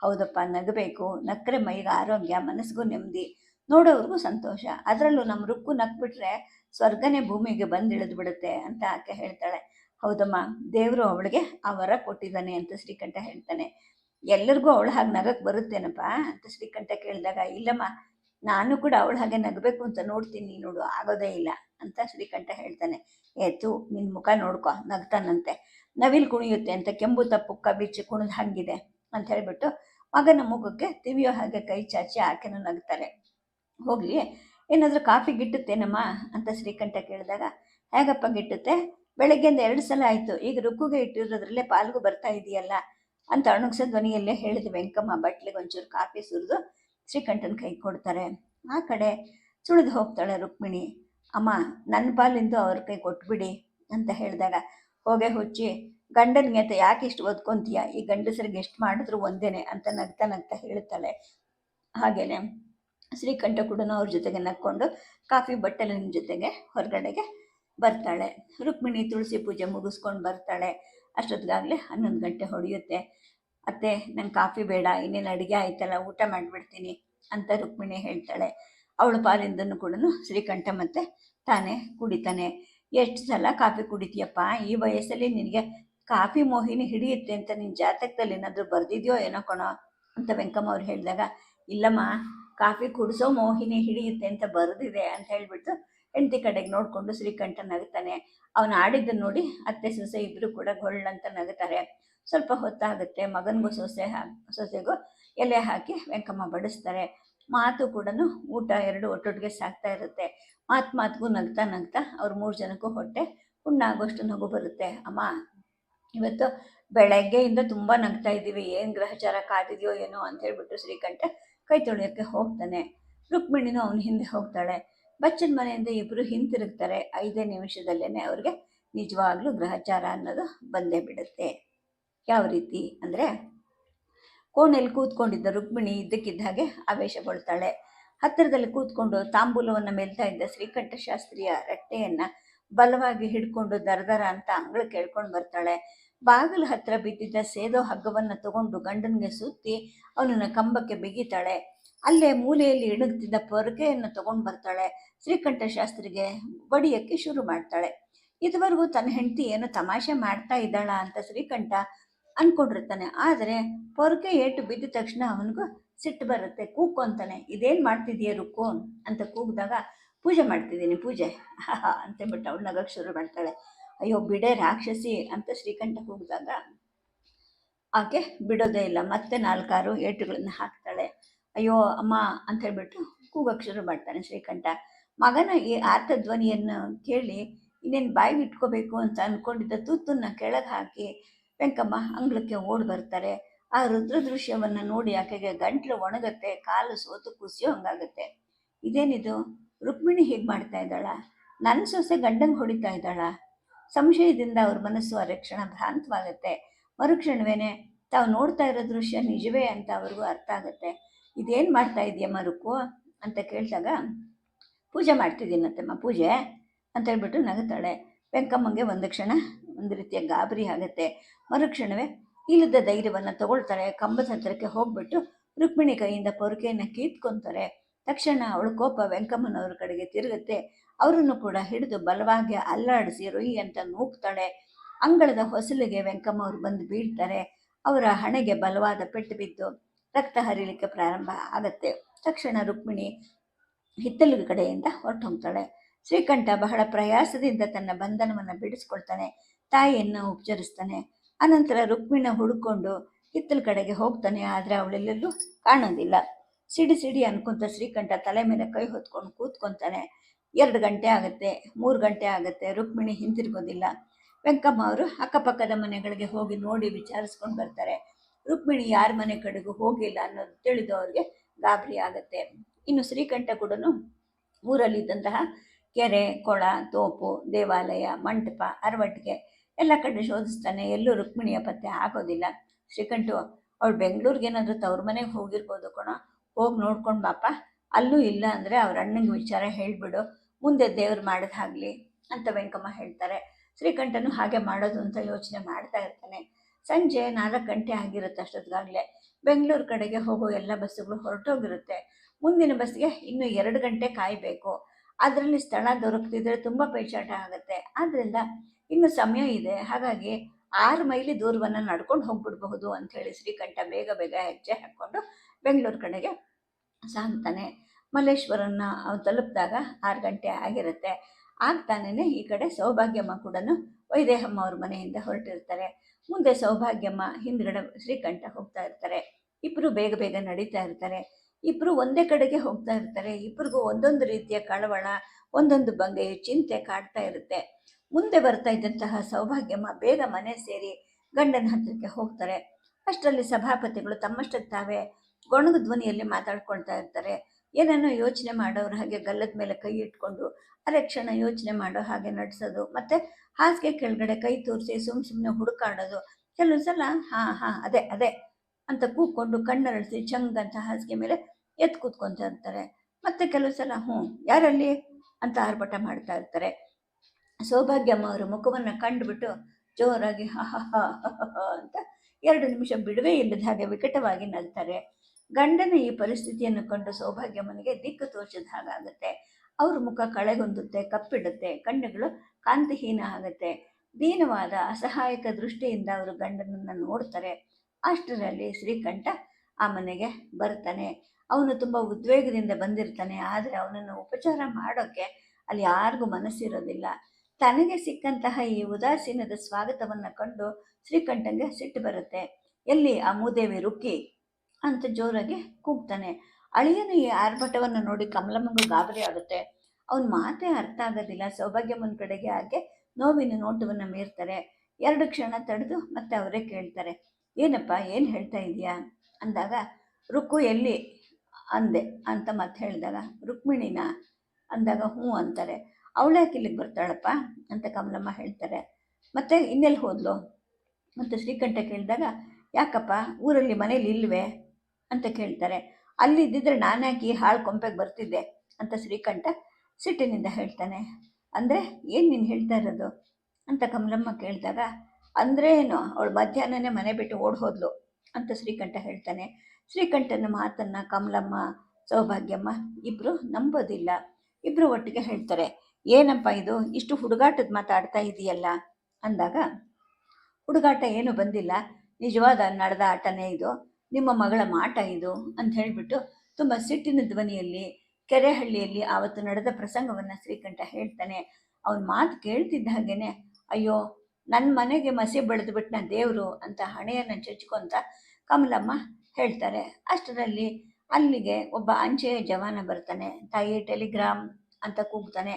ಹೌದಪ್ಪ, ನಗಬೇಕು. ನಕ್ಕರೆ ಮೈಗೆ ಆರೋಗ್ಯ ಮನಸ್ಸಿಗೂ ನೆಮ್ಮದಿ. ನೋಡೋವ್ರಿಗೂ ಸಂತೋಷ. ಅದರಲ್ಲೂ ನಮ್ಮ ರುಕ್ಕು ನಕ್ಬಿಟ್ರೆ ಸ್ವರ್ಗನೇ ಭೂಮಿಗೆ ಬಂದು ಬಿಡುತ್ತೆ ಅಂತ ಆಕೆ ಹೇಳ್ತಾಳೆ. ಹೌದಮ್ಮ, ದೇವರು ಅವಳಿಗೆ ಆ ವರ ಕೊಟ್ಟಿದ್ದಾನೆ ಅಂತ ಶ್ರೀಕಂಠ ಹೇಳ್ತಾನೆ. ಎಲ್ಲರಿಗೂ ಅವಳ ಹಾಗೆ ನಗಕ್ಕೆ ಬರುತ್ತೇನಪ್ಪ ಅಂತ ಶ್ರೀಕಂಠ ಕೇಳಿದಾಗ, ಇಲ್ಲಮ್ಮ, ನಾನು ಕೂಡ ಅವಳ ಹಾಗೆ ನಗಬೇಕು ಅಂತ ನೋಡ್ತೀನಿ ನೋಡು, ಆಗೋದೇ ಇಲ್ಲ ಅಂತ ಶ್ರೀಕಂಠ ಹೇಳ್ತಾನೆ. ಏತು ನಿನ್ನ ಮುಖ ನೋಡ್ಕೊ, ನಗ್ತಾನಂತೆ. ನವಿಲ್ ಕುಣಿಯುತ್ತೆ ಅಂತ ಕೆಂಬು ತಪ್ಪು ಬಿಚ್ಚಿ ಕುಣಿದು ಹಂಗಿದೆ ಅಂತ ಹೇಳ್ಬಿಟ್ಟು ಮಗನ ಮುಖಕ್ಕೆ ತಿವಿಯೋ ಹಾಗೆ ಕೈ ಚಾಚಿ ಆಕೆನೂ ನಗ್ತಾರೆ. ಹೋಗ್ಲಿ, ಏನಾದರೂ ಕಾಫಿ ಗಿಟ್ಟುತ್ತೇನಮ್ಮ ಅಂತ ಶ್ರೀಕಂಠ ಕೇಳಿದಾಗ, ಹೇಗಪ್ಪ ಗಿಟ್ಟುತ್ತೆ? ಬೆಳಗ್ಗೆಯಿಂದ ಎರಡು ಸಲ ಆಯಿತು, ಈಗ ರುಕ್ಕುಗೆ ಇಟ್ಟಿರೋದ್ರಲ್ಲೇ ಪಾಲ್ಗು ಬರ್ತಾ ಇದೆಯಲ್ಲ ಅಂತ ಅಣುಗ್ಸ ಧ್ವನಿಯಲ್ಲೇ ಹೇಳಿದ ವೆಂಕಮ್ಮ ಬಟ್ಲಿಗೆ ಒಂಚೂರು ಕಾಫಿ ಸುರಿದು ಶ್ರೀಕಂಠನ ಕೈ ಕೊಡ್ತಾರೆ. ಆ ಕಡೆ ಸುಳಿದು ಹೋಗ್ತಾಳೆ ರುಕ್ಮಿಣಿ, ಅಮ್ಮ ನನ್ನ ಪಾಲಿಂದು ಅವ್ರ ಕೈ ಕೊಟ್ಬಿಡಿ, ಅಂತ ಹೇಳಿದಾಗ, ಹೋಗೆ ಹುಚ್ಚಿ ಗಂಡನಿಗೆ ಅಂತ ಯಾಕೆ ಇಷ್ಟು ಓದ್ಕೊಂತೀಯ ಈ ಗಂಡಸರಿಗೆ ಎಷ್ಟು ಮಾಡಿದ್ರು ಒಂದೇನೆ, ಅಂತ ನಗ್ತಾ ನಗ್ತಾ ಹೇಳ್ತಾಳೆ. ಹಾಗೇನೆ ಶ್ರೀಕಂಠ ಕೂಡ ಅವ್ರ ಜೊತೆಗೆ ನಕ್ಕೊಂಡು ಕಾಫಿ ಬಟ್ಟಲಿನ ಜೊತೆಗೆ ಹೊರಗಡೆಗೆ ಬರ್ತಾಳೆ. ರುಕ್ಮಿಣಿ ತುಳಸಿ ಪೂಜೆ ಮುಗಿಸ್ಕೊಂಡು ಬರ್ತಾಳೆ. ಅಷ್ಟೊತ್ತಿಗಾಗಲೇ ಹನ್ನೊಂದು ಗಂಟೆ ಹೊಡೆಯುತ್ತೆ. ಅತ್ತೆ ನಂಗೆ ಕಾಫಿ ಬೇಡ, ಇನ್ನೇನು ಅಡುಗೆ ಆಯ್ತಲ್ಲ, ಊಟ ಮಾಡಿಬಿಡ್ತೀನಿ ಅಂತ ರುಕ್ಮಿಣಿ ಹೇಳ್ತಾಳೆ. ಅವಳ ಪಾಲಿಂದನೂ ಕೂಡ ಶ್ರೀಕಂಠ ಮತ್ತೆ ತಾನೇ ಕುಡಿತಾನೆ. ಎಷ್ಟು ಸಲ ಕಾಫಿ ಕುಡಿತೀಯಪ್ಪ? ಈ ವಯಸ್ಸಲ್ಲಿ ನಿನಗೆ ಕಾಫಿ ಮೋಹಿನಿ ಹಿಡಿಯುತ್ತೆ ಅಂತ ನಿನ್ನ ಜಾತಕದಲ್ಲಿ ಏನಾದರೂ ಬರೆದಿದೆಯೋ ಏನೋ ಕಣೋ ಅಂತ ವೆಂಕಮ್ಮ ಅವ್ರು ಹೇಳಿದಾಗ, ಇಲ್ಲಮ್ಮ, ಕಾಫಿ ಕುಡಿಸೋ ಮೋಹಿನಿ ಹಿಡಿಯುತ್ತೆ ಅಂತ ಬರೆದಿದೆ ಅಂತ ಹೇಳ್ಬಿಟ್ಟು ಹೆಂಡತಿ ಕಡೆಗೆ ನೋಡಿಕೊಂಡು ಶ್ರೀಕಂಠ ನಗುತ್ತಾನೆ ಅವನು ಆಡಿದ್ದನ್ನು ನೋಡಿ ಅತ್ತೆ ಸೊಸೆ ಇಬ್ಬರು ಕೂಡ ಗೊಳ್ಳಂತ ನಗುತ್ತಾರೆ ಸ್ವಲ್ಪ ಹೊತ್ತಾಗುತ್ತೆ, ಮಗನಿಗೂ ಸೊಸೆ ಹಾ, ಸೊಸೆಗೂ ಎಲೆ ಹಾಕಿ ವೆಂಕಮ್ಮ ಬಡಿಸ್ತಾರೆ. ಮಾತು ಕೂಡ ಊಟ ಎರಡು ಒಟ್ಟೊಟ್ಟಿಗೆ ಸಾಕ್ತಾ ಇರುತ್ತೆ. ಮಾತು ಮಾತಿಗೂ ನಗ್ತಾ ನಗ್ತಾ ಅವ್ರ ಮೂರು ಜನಕ್ಕೂ ಹೊಟ್ಟೆ ಹುಣ್ಣಾಗೋಷ್ಟು ನಗು ಬರುತ್ತೆ. ಅಮ್ಮ, ಇವತ್ತು ಬೆಳಗ್ಗೆಯಿಂದ ತುಂಬ ನಗ್ತಾ ಇದ್ದೀವಿ. ಏನು ಗ್ರಹಚಾರ ಕಾದಿದೆಯೋ ಏನೋ ಅಂತ ಹೇಳ್ಬಿಟ್ಟು ಶ್ರೀಕಂಠ ಕೈ ತೊಳೆಯೋಕ್ಕೆ ಹೋಗ್ತಾನೆ. ರುಕ್ಮಿಣಿನೂ ಅವನ ಹಿಂದೆ ಹೋಗ್ತಾಳೆ. ಬಚ್ಚನ ಮನೆಯಿಂದ ಇಬ್ಬರು ಹಿಂತಿರುಗ್ತಾರೆ. ಐದೇ ನಿಮಿಷದಲ್ಲೇ ಅವ್ರಿಗೆ ನಿಜವಾಗ್ಲೂ ಗ್ರಹಚಾರ ಅನ್ನೋದು ಬಂದೇ ಬಿಡುತ್ತೆ. ಯಾವ ರೀತಿ ಅಂದರೆ ಕೋಣೆಯಲ್ಲಿ ಕೂತ್ಕೊಂಡಿದ್ದ ರುಕ್ಮಿಣಿ ಇದ್ದಕ್ಕಿದ್ದ ಹಾಗೆ ಆವೇಶಗೊಳ್ತಾಳೆ. ಹತ್ತಿರದಲ್ಲಿ ಕೂತ್ಕೊಂಡು ತಾಂಬೂಲವನ್ನು ಮೇಲ್ತಾ ಇದ್ದ ಶ್ರೀಕಂಠ ಶಾಸ್ತ್ರಿಯ ರಟ್ಟೆಯನ್ನು ಬಲವಾಗಿ ಹಿಡ್ಕೊಂಡು ದರದರ ಅಂತ ಅಂಗಳ ಕೇಳ್ಕೊಂಡು ಬರ್ತಾಳೆ. ಬಾಗಿಲ ಹತ್ರ ಬಿದ್ದಿದ್ದ ಸೇದೋ ಹಗ್ಗವನ್ನು ತಗೊಂಡು ಗಂಡನಿಗೆ ಸುತ್ತಿ ಅವನನ್ನ ಕಂಬಕ್ಕೆ ಬಿಗಿತಾಳೆ. ಅಲ್ಲೇ ಮೂಲೆಯಲ್ಲಿ ಇಣಗ್ತಿದ್ದ ಪೊರಕೆಯನ್ನು ತಗೊಂಡು ಬರ್ತಾಳೆ. ಶ್ರೀಕಂಠ ಶಾಸ್ತ್ರಿಗೆ ಬಡಿಯಕ್ಕೆ ಶುರು ಮಾಡ್ತಾಳೆ. ಇದುವರೆಗೂ ತನ್ನ ಹೆಂಡತಿ ಏನೋ ತಮಾಷೆ ಮಾಡ್ತಾ ಇದ್ದಾಳ ಅಂತ ಶ್ರೀಕಂಠ ಅನ್ಕೊಂಡಿರ್ತಾನೆ. ಆದರೆ ಪೊರಕೆ ಏಟು ಬಿದ್ದ ತಕ್ಷಣ ಅವನಿಗೂ ಸಿಟ್ಟು ಬರುತ್ತೆ. ಕೂಗ್ಕೊಂತಾನೆ ಇದೇನು ಮಾಡ್ತಿದೀಯ ರುಕ್ಕು? ಅಂತ ಕೂಗಿದಾಗ, ಪೂಜೆ ಮಾಡ್ತಿದ್ದೀನಿ, ಪೂಜೆ. ಅಂತ ಅಂತೇಳ್ಬಿಟ್ಟು ಅವಳು ನಗಕ್ಕೆ ಶುರು ಮಾಡ್ತಾಳೆ. ಅಯ್ಯೋ, ಬಿಡೆ ರಾಕ್ಷಸಿ, ಅಂತ ಶ್ರೀಕಂಠ ಕೂಗಿದಾಗ, ಆಕೆ ಬಿಡೋದೇ ಇಲ್ಲ. ಮತ್ತೆ ನಾಲ್ಕಾರು ಏಟುಗಳನ್ನು ಹಾಕ್ತಾಳೆ. ಅಯ್ಯೋ, ಅಮ್ಮ ಅಂತ ಹೇಳ್ಬಿಟ್ಟು ಕೂಗಕ್ಕೆ ಶುರು ಮಾಡ್ತಾನೆ ಶ್ರೀಕಂಠ. ಮಗನ ಈ ಆರ್ತ ಧ್ವನಿಯನ್ನು ಕೇಳಿ ಇನ್ನೇನು ಬಾಯಿಗೆ ಇಟ್ಕೋಬೇಕು ಅಂತ ಅಂದ್ಕೊಂಡಿದ್ದ ತೂತನ್ನ ಕೆಳಗೆ ಹಾಕಿ, ವೆಂಕಮ್ಮ, ಅಂಗಳಕ್ಕೆ ಓಡಿ ಬರ್ತಾರೆ. ಆ ರುದ್ರ ದೃಶ್ಯವನ್ನು ನೋಡಿ ಆಕೆಗೆ ಗಂಟ್ಲು ಒಣಗತ್ತೆ, ಕಾಲು ಸೋತು ಕುಸಿಯೋ ಹಂಗಾಗತ್ತೆ. ಇದೇನಿದು? ರುಕ್ಮಿಣಿ ಹೀಗೆ ಮಾಡ್ತಾ ಇದ್ದಾಳ? ನನ್ನ ಸೊಸೆ ಗಂಡಂಗೆ ಹೊಡಿತಾ ಇದ್ದಾಳ? ಸಂಶಯದಿಂದ ಅವ್ರ ಮನಸ್ಸು ಅರಕ್ಷಣ ಕ್ಷಣ ಭ್ರಾಂತವಾಗುತ್ತೆ. ಮರುಕ್ಷಣವೇನೆ ತಾವು ನೋಡ್ತಾ ಇರೋ ದೃಶ್ಯ ನಿಜವೇ ಅಂತ ಅವ್ರಿಗೂ ಅರ್ಥ ಆಗುತ್ತೆ. ಇದೇನು ಮಾಡ್ತಾ ಇದೆಯಮ್ಮ ರುಕ್ಕು ಅಂತ ಕೇಳಿದಾಗ, ಪೂಜೆ ಮಾಡ್ತಿದ್ದೀನಂತಮ್ಮ, ಪೂಜೆ ಅಂತ ಹೇಳ್ಬಿಟ್ಟು ನಗುತ್ತಾಳೆ ವೆಂಕಮ್ಮಂಗೆ ಒಂದು ಕ್ಷಣ ಒಂದು ರೀತಿಯ ಗಾಬರಿ ಆಗುತ್ತೆ. ಮರುಕ್ಷಣವೇ ಇಲ್ಲದ ಧೈರ್ಯವನ್ನು ತಗೊಳ್ತಾರೆ. ಕಂಬದ ಹತ್ತಿರಕ್ಕೆ ಹೋಗ್ಬಿಟ್ಟು ರುಕ್ಮಿಣಿ ಕೈಯಿಂದ ಪೊರಕೆಯನ್ನು ಕೀತ್ಕೊಂತಾರೆ. ತಕ್ಷಣ ಅವಳು ಕೋಪ ವೆಂಕಮ್ಮನವ್ರ ಕಡೆಗೆ ತಿರುಗುತ್ತೆ. ಅವರನ್ನು ಕೂಡ ಹಿಡಿದು ಬಲವಾಗಿ ಅಲ್ಲಾಡಿಸಿ ರೊಯ್ ಅಂತ ನೂಕ್ತಾಳೆ ಅಂಗಳದ ಹೊಸಲಿಗೆ ವೆಂಕಮ್ಮ ಅವರು ಬಂದು ಬೀಳ್ತಾರೆ. ಅವರ ಹಣೆಗೆ ಬಲವಾದ ಪೆಟ್ಟು ಬಿದ್ದು ರಕ್ತ ಹರಿಲಿಕ್ಕೆ ಪ್ರಾರಂಭ ಆಗತ್ತೆ. ತಕ್ಷಣ ರುಕ್ಮಿಣಿ ಹಿತ್ತಲು ಕಡೆಯಿಂದ ಹೊರಟು ಹೋಗ್ತಾಳೆ ಶ್ರೀಕಂಠ ಬಹಳ ಪ್ರಯಾಸದಿಂದ ತನ್ನ ಬಂಧನವನ್ನು ಬಿಡಿಸ್ಕೊಳ್ತಾನೆ. ತಾಯಿಯನ್ನು ಉಪಚರಿಸ್ತಾನೆ ಅನಂತರ ರುಕ್ಮಿಣ ಹುಡುಕೊಂಡು ಹಿತ್ತಲ ಕಡೆಗೆ ಹೋಗ್ತಾನೆ, ಆದರೆ ಅವಳೆಲ್ಲೆಲ್ಲೂ ಕಾಣೋದಿಲ್ಲ. ಸಿಡಿ ಸಿಡಿ ಅನ್ಕೊಂತ ಶ್ರೀಕಂಠ ತಲೆ ಮೇಲೆ ಕೈ ಹೊತ್ಕೊಂಡು ಕೂತ್ಕೊತಾನೆ. ಎರಡು ಗಂಟೆ ಆಗುತ್ತೆ, ಮೂರು ಗಂಟೆ ಆಗುತ್ತೆ, ರುಕ್ಮಿಣಿ ಹಿಂತಿರ್ಗೋದಿಲ್ಲ. ವೆಂಕಮ್ಮ ಅವರು ಅಕ್ಕಪಕ್ಕದ ಮನೆಗಳಿಗೆ ಹೋಗಿ ನೋಡಿ ವಿಚಾರಿಸ್ಕೊಂಡು ಬರ್ತಾರೆ. ರುಕ್ಮಿಣಿ ಯಾರ ಮನೆ ಕಡೆಗೂ ಹೋಗಿಲ್ಲ ಅನ್ನೋದು ತಿಳಿದು ಅವ್ರಿಗೆ ಗಾಬರಿ ಆಗುತ್ತೆ. ಇನ್ನು ಶ್ರೀಕಂಠ ಕೂಡ ಊರಲ್ಲಿದ್ದಂತಹ ಕೆರೆ, ಕೊಳ, ತೋಪು, ದೇವಾಲಯ, ಮಂಟಪ ಅರವಟ್ಟಿಗೆ ಎಲ್ಲ ಕಡೆ ಶೋಧಿಸ್ತಾನೆ. ಎಲ್ಲೂ ರುಕ್ಮಿಣಿಯ ಪತ್ತೆ ಆಗೋದಿಲ್ಲ ಶ್ರೀಕಂಠು, ಅವಳು ಬೆಂಗಳೂರಿಗೆ ಏನಾದರೂ ತವ್ರ ಮನೆಗೆ ಹೋಗಿರ್ಬೋದು ಕಣ. ಹೋಗಿ ನೋಡ್ಕೊಂಡು ಬಾಪ, ಅಲ್ಲೂ ಇಲ್ಲ ಅಂದರೆ ಅವ್ರ ಅಣ್ಣಂಗೆ ವಿಚಾರ ಹೇಳಿಬಿಡು. ಮುಂದೆ ದೇವ್ರು ಮಾಡೋದಾಗಲಿ ಅಂತ ವೆಂಕಮ್ಮ ಹೇಳ್ತಾರೆ. ಶ್ರೀಕಂಠನು ಹಾಗೆ ಮಾಡೋದು ಅಂತ ಯೋಚನೆ ಮಾಡ್ತಾ ಇರ್ತಾನೆ. ಸಂಜೆ ನಾಲ್ಕು ಗಂಟೆ ಆಗಿರುತ್ತೆ ಅಷ್ಟೊತ್ತಿಗಾಗಲೇ ಬೆಂಗಳೂರು ಕಡೆಗೆ ಹೋಗೋ ಎಲ್ಲ ಬಸ್ಸುಗಳು ಹೊರಟೋಗಿರುತ್ತೆ. ಮುಂದಿನ ಬಸ್ಗೆ ಇನ್ನೂ ಎರಡು ಗಂಟೆ ಕಾಯಬೇಕು. ಅದರಲ್ಲಿ ಸ್ಥಳ ದೊರಕದಿದ್ರೆ ತುಂಬ ಪೇಚಾಟ ಆಗುತ್ತೆ. ಆದ್ದರಿಂದ ಇನ್ನು ಸಮಯ ಇದೆ. ಹಾಗಾಗಿ ಆರು ಮೈಲಿ ದೂರವನ್ನು ನಡ್ಕೊಂಡು ಹೋಗ್ಬಿಡಬಹುದು ಅಂಥೇಳಿ ಶ್ರೀಕಂಠ ಬೇಗ ಬೇಗ ಹೆಜ್ಜೆ ಹಾಕ್ಕೊಂಡು ಬೆಂಗಳೂರು ಕಡೆಗೆ ಸಾಗ್ತಾನೆ. ಮಲ್ಲೇಶ್ವರನ ತಲುಪಿದಾಗ ಆರು ಗಂಟೆ ಆಗಿರುತ್ತೆ. ಆಗ್ತಾನೇ ಈ ಕಡೆ ಸೌಭಾಗ್ಯಮ್ಮ ಕೂಡ ವೈದೇಹಮ್ಮ ಅವ್ರ ಮನೆಯಿಂದ ಹೊರಟಿರ್ತಾರೆ. ಮುಂದೆ ಸೌಭಾಗ್ಯಮ್ಮ ಹಿಂದ್ಗಡೆ ಶ್ರೀಕಂಠ ಹೋಗ್ತಾ ಇರ್ತಾರೆ. ಇಬ್ಬರು ಬೇಗ ಬೇಗ ನಡೀತಾ ಇರ್ತಾರೆ. ಇಬ್ಬರು ಒಂದೇ ಕಡೆಗೆ ಹೋಗ್ತಾ ಇರ್ತಾರೆ. ಇಬ್ಬರಿಗೂ ಒಂದೊಂದು ರೀತಿಯ ಕಳವಳ, ಒಂದೊಂದು ಬಗೆಯ ಚಿಂತೆ ಕಾಡ್ತಾ ಇರುತ್ತೆ. ಮುಂದೆ ಬರ್ತಾ ಇದ್ದಂತಹ ಸೌಭಾಗ್ಯಮ್ಮ ಬೇಗ ಮನೆ ಸೇರಿ ಗಂಡನ ಹತ್ತಿರಕ್ಕೆ ಹೋಗ್ತಾರೆ. ಅಷ್ಟರಲ್ಲಿ ಸಭಾಪತಿಗಳು ತಮ್ಮಷ್ಟಕ್ಕೆ ತಾವೇ ಗೊಣಗು ಧ್ವನಿಯಲ್ಲಿ ಮಾತಾಡ್ಕೊಳ್ತಾ ಇರ್ತಾರೆ. ಏನನ್ನೋ ಯೋಚನೆ ಮಾಡೋರು ಹಾಗೆ ಗಲ್ಲದ ಮೇಲೆ ಕೈ ಇಟ್ಕೊಂಡು ಅರೆ ಕ್ಷಣ ಯೋಚನೆ ಮಾಡೋ ಹಾಗೆ ನಡೆಸೋದು. ಮತ್ತು ಹಾಸಿಗೆ ಕೆಳಗಡೆ ಕೈ ತೋರಿಸಿ ಸುಮ್ ಸುಮ್ಮನೆ ಹುಡುಕಾಡೋದು. ಕೆಲವು ಸಲ, ಹಾಂ ಹಾಂ, ಅದೇ ಅದೇ ಅಂತ ಕೂಕೊಂಡು ಕಣ್ಣರಳಿಸಿ ಚಂಗ್ ಅಂತ ಹಾಸಿಗೆ ಮೇಲೆ ಎದ್ದು ಕೂತ್ಕೊಂತ ಇರ್ತಾರೆ. ಮತ್ತೆ ಕೆಲವು ಸಲ, ಹ್ಞೂ, ಯಾರಲ್ಲಿ ಅಂತ ಆರ್ಭಟ ಮಾಡ್ತಾ ಇರ್ತಾರೆ. ಸೌಭಾಗ್ಯಮ್ಮ ಅವರ ಮುಖವನ್ನು ಕಂಡುಬಿಟ್ಟು ಜೋರಾಗಿ ಹ ಅಂತ ಎರಡು ನಿಮಿಷ ಬಿಡುವೆ ಇಲ್ಲದ ಹಾಗೆ ವಿಕಟವಾಗಿ ನಲ್ತಾರೆ ಗಂಡನ ಈ ಪರಿಸ್ಥಿತಿಯನ್ನು ಕಂಡು ಸೌಭಾಗ್ಯಮ್ಮನಿಗೆ ದಿಕ್ಕು ತೋರಿಸಿದ ಹಾಗಾಗುತ್ತೆ. ಅವ್ರ ಮುಖ ಕಳೆಗೊಂದುತ್ತೆ, ಕಪ್ಪಿಡುತ್ತೆ, ಕಣ್ಣುಗಳು ಕಾಂತಿಹೀನ ಆಗುತ್ತೆ. ದೀನವಾದ, ಅಸಹಾಯಕ ದೃಷ್ಟಿಯಿಂದ ಅವರು ಗಂಡನನ್ನು ನೋಡ್ತಾರೆ. ಅಷ್ಟರಲ್ಲಿ ಶ್ರೀಕಂಠ ಆ ಮನೆಗೆ ಬರ್ತಾನೆ. ಅವನು ತುಂಬ ಉದ್ವೇಗದಿಂದ ಬಂದಿರ್ತಾನೆ, ಆದರೆ ಅವನನ್ನು ಉಪಚಾರ ಮಾಡೋಕ್ಕೆ ಅಲ್ಲಿ ಯಾರಿಗೂ ಮನಸ್ಸಿರೋದಿಲ್ಲ. ತನಗೆ ಸಿಕ್ಕಂತಹ ಈ ಉದಾಸೀನದ ಸ್ವಾಗತವನ್ನು ಕಂಡು ಶ್ರೀಕಂಠಂಗೆ ಸಿಟ್ಟು ಬರುತ್ತೆ. ಎಲ್ಲಿ ಆ ಮೂದೇವಿ ರುಕ್ಕಿ ಅಂತ ಜೋರಾಗಿ ಕೂಗ್ತಾನೆ. ಅಳಿಯನು ಈ ಆರ್ಭಟವನ್ನು ನೋಡಿ ಕಮಲಮ್ಮಂಗೂ ಗಾಬರಿ ಆಗುತ್ತೆ. ಅವನ ಮಾತೇ ಅರ್ಥ ಆಗೋದಿಲ್ಲ. ಸೌಭಾಗ್ಯಮ್ಮನ ಕಡೆಗೆ ಹಾಗೆ ನೋವಿನ ನೋಟವನ್ನು ಮೀರ್ತಾರೆ. ಎರಡು ಕ್ಷಣ ತಡೆದು ಮತ್ತೆ ಅವರೇ ಕೇಳ್ತಾರೆ, ಏನಪ್ಪ, ಏನು ಹೇಳ್ತಾ ಇದೀಯಾ ಅಂದಾಗ, ರುಕ್ಕು, ಎಲ್ಲಿ? ಅಂದೆ ಅಂತ ಮತ್ತೆ ಹೇಳಿದಾಗ, ರುಕ್ಮಿಣಿನ? ಅಂದಾಗ, ಹ್ಞೂ ಅಂತಾರೆ. ಅವಳ್ಯಾಕೆ ಇಲ್ಲಿಗೆ ಬರ್ತಾಳಪ್ಪ? ಅಂತ ಕಮಲಮ್ಮ ಹೇಳ್ತಾರೆ. ಮತ್ತೆ ಇನ್ನೆಲ್ಲಿ ಹೋದ್ಲು? ಮತ್ತು ಶ್ರೀಕಂಠ ಕೇಳಿದಾಗ, ಯಾಕಪ್ಪ, ಊರಲ್ಲಿ ಮನೇಲಿ ಇಲ್ವೇ? ಅಂತ ಕೇಳ್ತಾರೆ. ಅಲ್ಲಿದ್ದಿದ್ರೆ ನಾನ್ಯಾಕೆ ಈ ಹಾಳು ಕೊಂಪೆಗೆ ಬರ್ತಿದ್ದೆ ಅಂತ ಶ್ರೀಕಂಠ ಸಿಟ್ಟಿನಿಂದ ಹೇಳ್ತಾನೆ. ಅಂದರೆ ಏನು ನೀನು ಹೇಳ್ತಾ ಇರೋದು? ಅಂತ ಕಮಲಮ್ಮ ಕೇಳಿದಾಗ, ಅಂದರೆ ಏನು, ಅವಳು ಮಧ್ಯಾಹ್ನನೇ ಮನೆ ಬಿಟ್ಟು ಓಡ್ ಹೋದ್ಲು ಅಂತ ಶ್ರೀಕಂಠ ಹೇಳ್ತಾನೆ. ಶ್ರೀಕಂಠನ ಮಾತನ್ನು ಕಮಲಮ್ಮ, ಸೌಭಾಗ್ಯಮ್ಮ ಇಬ್ಬರು ನಂಬೋದಿಲ್ಲ. ಇಬ್ಬರು ಒಟ್ಟಿಗೆ ಹೇಳ್ತಾರೆ, ಏನಪ್ಪ ಇದು? ಇಷ್ಟು ಹುಡುಗಾಟದ ಮಾತಾಡ್ತಾ ಇದೆಯಲ್ಲ? ಅಂದಾಗ, ಹುಡುಗಾಟ ಏನು ಬಂದಿಲ್ಲ. ನಿಜವಾದ ನಡೆದ ಆಟನೇ ಇದು. ನಿಮ್ಮ ಮಗಳ ಮಾಟ ಇದು ಅಂತ ಹೇಳಿಬಿಟ್ಟು ತುಂಬ ಸಿಟ್ಟಿನ ಧ್ವನಿಯಲ್ಲಿ, ಕೆರೆಹಳ್ಳಿಯಲ್ಲಿ ಆವತ್ತು ನಡೆದ ಪ್ರಸಂಗವನ್ನು ಶ್ರೀಕಂಠ ಹೇಳ್ತಾನೆ. ಅವನ ಮಾತು ಕೇಳ್ತಿದ್ದ ಹಾಗೇನೆ, ಅಯ್ಯೋ ನನ್ನ ಮನೆಗೆ ಮಸಿ ಬೆಳೆದುಬಿಟ್ನ ದೇವರು ಅಂತ ಹಣೆಯನ್ನು ಚಚ್ಕೊಂತ ಕಮಲಮ್ಮ ಹೇಳ್ತಾರೆ. ಅಷ್ಟರಲ್ಲಿ ಅಲ್ಲಿಗೆ ಒಬ್ಬ ಅಂಚೆಯ ಜವಾನ ಬರ್ತಾನೆ. ತಾಯಿ ಟೆಲಿಗ್ರಾಮ್ ಅಂತ ಕೂಗ್ತಾನೆ.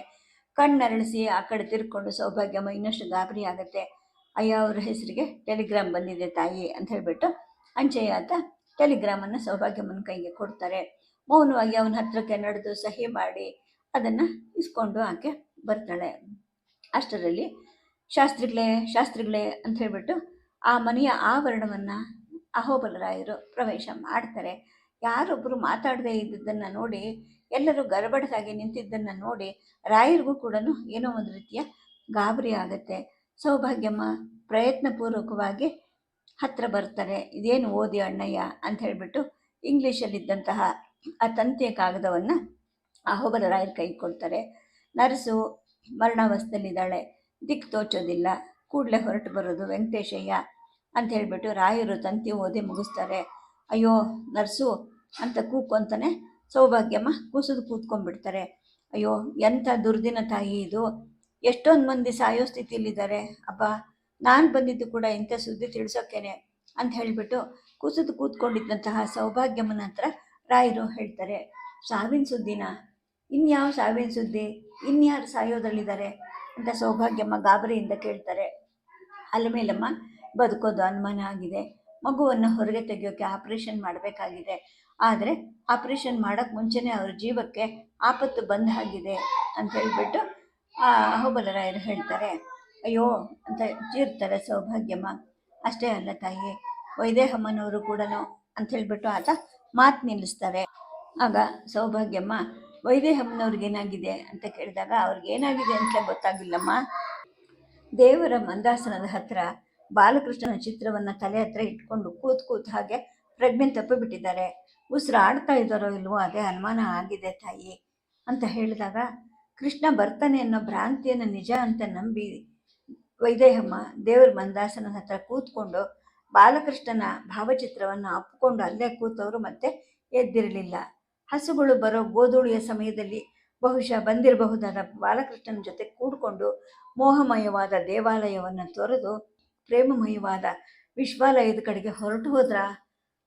ಕಣ್ಣರಳಿಸಿ ಆ ಕಡೆ ತಿರ್ಕೊಂಡು ಸೌಭಾಗ್ಯಮ್ಮ ಇನ್ನಷ್ಟು ಗಾಬರಿ ಆಗುತ್ತೆ. ಅಯ್ಯ, ಅವ್ರ ಹೆಸರಿಗೆ ಟೆಲಿಗ್ರಾಮ್ ಬಂದಿದೆ ತಾಯಿ ಅಂತ ಹೇಳಿಬಿಟ್ಟು ಆತ ಟೆಲಿಗ್ರಾಮನ್ನು ಸೌಭಾಗ್ಯಮ್ಮನ ಕೈಗೆ ಕೊಡ್ತಾರೆ. ಮೌನವಾಗಿ ಅವನ ಹತ್ರಕ್ಕೆ ನಡೆದು ಸಹಿ ಮಾಡಿ ಅದನ್ನು ಇಸ್ಕೊಂಡು ಆಕೆ ಬರ್ತಾಳೆ. ಅಷ್ಟರಲ್ಲಿ ಶಾಸ್ತ್ರಿಗಳೇ ಶಾಸ್ತ್ರಿಗಳೇ ಅಂತ ಹೇಳಿಬಿಟ್ಟು ಆ ಮನೆಯ ಆವರಣವನ್ನು ಅಹೋಬಲರಾಯರು ಪ್ರವೇಶ ಮಾಡ್ತಾರೆ. ಯಾರೊಬ್ಬರು ಮಾತಾಡದೇ ಇದ್ದಿದ್ದನ್ನು ನೋಡಿ, ಎಲ್ಲರೂ ಗರಬಡದಾಗಿ ನಿಂತಿದ್ದನ್ನು ನೋಡಿ ರಾಯರಿಗೂ ಕೂಡ ಏನೋ ಒಂದು ರೀತಿಯ ಗಾಬರಿ ಆಗುತ್ತೆ. ಸೌಭಾಗ್ಯಮ್ಮ ಪ್ರಯತ್ನಪೂರ್ವಕವಾಗಿ ಹತ್ತಿರ ಬರ್ತಾರೆ, ಇದೇನು ಓದಿ ಅಣ್ಣಯ್ಯ? ಅಂತ ಹೇಳಿಬಿಟ್ಟು ಇಂಗ್ಲೀಷಲ್ಲಿದ್ದಂತಹ ಆ ತಂತಿಯ ಕಾಗದವನ್ನು ಅಹೋಬಲ ರಾಯರ ಕೈ ಕೊಡ್ತಾರೆ. ನರ್ಸು ಮರಣಾವಸ್ಥೆಯಲ್ಲಿದ್ದಾಳೆ, ದಿಕ್ಕು ತೋಚೋದಿಲ್ಲ, ಕೂಡಲೇ ಹೊರಟು ಬರೋದು ವೆಂಕಟೇಶಯ್ಯ ಅಂತ ಹೇಳಿಬಿಟ್ಟು ರಾಯರು ತಂತಿ ಓದಿ ಮುಗಿಸ್ತಾರೆ. ಅಯ್ಯೋ ನರ್ಸು, ಅಂತ ಕೂಕೊಂತಾನೆ ಸೌಭಾಗ್ಯಮ್ಮ ಕುಸಿದು ಕೂತ್ಕೊಂಡ್ಬಿಡ್ತಾರೆ. ಅಯ್ಯೋ ಎಂಥ ದುರ್ದಿನ ತಾಯಿ ಇದು, ಎಷ್ಟೊಂದು ಮಂದಿ ಸಾಯೋ ಸ್ಥಿತಿಯಲ್ಲಿದ್ದಾರೆ. ಅಬ್ಬ ನಾನು ಬಂದಿದ್ದು ಕೂಡ ಇಂಥ ಸುದ್ದಿ ತಿಳಿಸೋಕ್ಕೇನೆ ಅಂತ ಹೇಳಿಬಿಟ್ಟು ಕುಸಿದು ಕೂತ್ಕೊಂಡಿದ್ದಂತಹ ಸೌಭಾಗ್ಯಮ್ಮನ ಹತ್ರ ರಾಯರು ಹೇಳ್ತಾರೆ, ಸಾವಿನ ಸುದ್ದಿನ? ಇನ್ಯಾವ ಸಾವಿನ ಸುದ್ದಿ? ಇನ್ಯಾರು ಸಾಯೋದ್ರಲ್ಲಿದ್ದಾರೆ ಅಂತ ಸೌಭಾಗ್ಯಮ್ಮ ಗಾಬರಿಯಿಂದ ಕೇಳ್ತಾರೆ. ಅಲ್ಲ ಮೇಲಮ್ಮ, ಬದುಕೋದು ಅನುಮಾನ ಆಗಿದೆ. ಮಗುವನ್ನು ಹೊರಗೆ ತೆಗೆಯೋಕೆ ಆಪ್ರೇಷನ್ ಮಾಡಬೇಕಾಗಿದೆ. ಆದರೆ ಆಪ್ರೇಷನ್ ಮಾಡೋಕ್ಕೆ ಮುಂಚೆನೇ ಅವ್ರ ಜೀವಕ್ಕೆ ಆಪತ್ತು ಬಂದ ಹಾಗಿದೆ ಅಂತ ಹೇಳಿಬಿಟ್ಟು ಅಹೋಬಲರಾಯರು ಹೇಳ್ತಾರೆ. ಅಯ್ಯೋ ಅಂತ ಚೀರ್ತಾರೆ ಸೌಭಾಗ್ಯಮ್ಮ. ಅಷ್ಟೇ ಅಲ್ಲ ತಾಯಿ, ವೈದೇಹಮ್ಮನವರು ಕೂಡ ಅಂತ ಹೇಳಿಬಿಟ್ಟು ಆತ ಮಾತು ನಿಲ್ಲಿಸ್ತಾರೆ. ಆಗ ಸೌಭಾಗ್ಯಮ್ಮ, ವೈದೇಹಮ್ಮನವ್ರಿಗೆ ಏನಾಗಿದೆ ಅಂತ ಕೇಳಿದಾಗ, ಅವ್ರಿಗೆ ಏನಾಗಿದೆ ಅಂತ ಗೊತ್ತಾಗಿಲ್ಲಮ್ಮ. ದೇವರ ಮಂದಾಸನದ ಹತ್ರ ಬಾಲಕೃಷ್ಣನ ಚಿತ್ರವನ್ನು ತಲೆ ಹತ್ರ ಇಟ್ಕೊಂಡು ಕೂತ್ ಕೂತ್ ಹಾಗೆ ಪ್ರಜ್ಞೆ ತಪ್ಪಿಬಿಟ್ಟಿದ್ದಾರೆ. ಉಸಿರು ಆಡ್ತಾ ಇದ್ದಾರೋ ಇಲ್ವೋ ಅದೇ ಅನುಮಾನ ಆಗಿದೆ ತಾಯಿ ಅಂತ ಹೇಳಿದಾಗ, ಕೃಷ್ಣ ಬರ್ತಾನೆ ಅನ್ನೋ ಭ್ರಾಂತಿಯನ್ನು ನಿಜ ಅಂತ ನಂಬಿ ವೈದೇಹಮ್ಮ ದೇವರ ಮಂದಾಸನ ಹತ್ರ ಕೂತ್ಕೊಂಡು ಬಾಲಕೃಷ್ಣನ ಭಾವಚಿತ್ರವನ್ನು ಅಪ್ಪಿಕೊಂಡು ಅಲ್ಲೇ ಕೂತವರು ಮತ್ತೆ ಎದ್ದಿರಲಿಲ್ಲ. ಹಸುಗಳು ಬರೋ ಗೋಧೂಳಿಯ ಸಮಯದಲ್ಲಿ ಬಹುಶಃ ಬಂದಿರಬಹುದಾದ ಬಾಲಕೃಷ್ಣನ ಜೊತೆ ಕೂಡಿಕೊಂಡು ಮೋಹಮಯವಾದ ದೇವಾಲಯವನ್ನು ತೊರೆದು ಪ್ರೇಮಮಯವಾದ ವಿಶ್ವಾಲಯದ ಕಡೆಗೆ ಹೊರಟು ಹೋದ್ರ?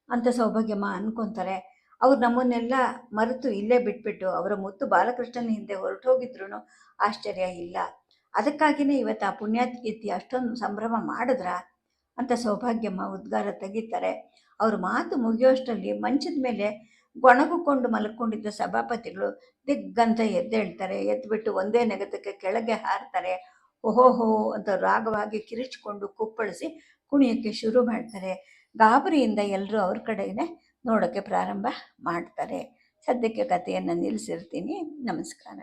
ಅಂತ ಸೌಭಾಗ್ಯಮ್ಮ ಅನ್ಕೊಂತಾರೆ. ಅವ್ರು ನಮ್ಮನ್ನೆಲ್ಲ ಮರೆತು ಇಲ್ಲೇ ಬಿಟ್ಬಿಟ್ಟು ಅವರ ಮುತ್ತು ಬಾಲಕೃಷ್ಣನ ಹಿಂದೆ ಹೊರಟು ಹೋಗಿದ್ರು ಆಶ್ಚರ್ಯ ಇಲ್ಲ. ಅದಕ್ಕಾಗಿಯೇ ಇವತ್ತು ಆ ಪುಣ್ಯಾತ್ಕೀರ್ತಿ ಅಷ್ಟೊಂದು ಸಂಭ್ರಮ ಮಾಡಿದ್ರ ಅಂತ ಸೌಭಾಗ್ಯಮ್ಮ ಉದ್ಗಾರ ತೆಗಿತಾರೆ. ಅವ್ರ ಮಾತು ಮುಗಿಯೋಷ್ಟರಲ್ಲಿ ಮಂಚದ ಮೇಲೆ ಗೊಣಗುಕೊಂಡು ಮಲ್ಕೊಂಡಿದ್ದ ಸಭಾಪತಿಗಳು ದಿಗ್ಗಂತ ಎದ್ದೇಳ್ತಾರೆ ಎದ್ಬಿಟ್ಟು ಒಂದೇ ನೆಗತಕ್ಕೆ ಕೆಳಗೆ ಹಾರ್ತಾರೆ, ಓಹೋಹೋ ಅಂತ ರಾಗವಾಗಿ ಕಿರಿಚಿಕೊಂಡು ಕುಪ್ಪಳಿಸಿ ಕುಣಿಯೋಕ್ಕೆ ಶುರು ಮಾಡ್ತಾರೆ. ಗಾಬರಿಯಿಂದ ಎಲ್ಲರೂ ಅವ್ರ ಕಡೆಗೆ ನೋಡೋಕ್ಕೆ ಪ್ರಾರಂಭ ಮಾಡ್ತಾರೆ. ಸದ್ಯಕ್ಕೆ ಕಥೆಯನ್ನು ನಿಲ್ಲಿಸಿರ್ತೀನಿ ನಮಸ್ಕಾರ.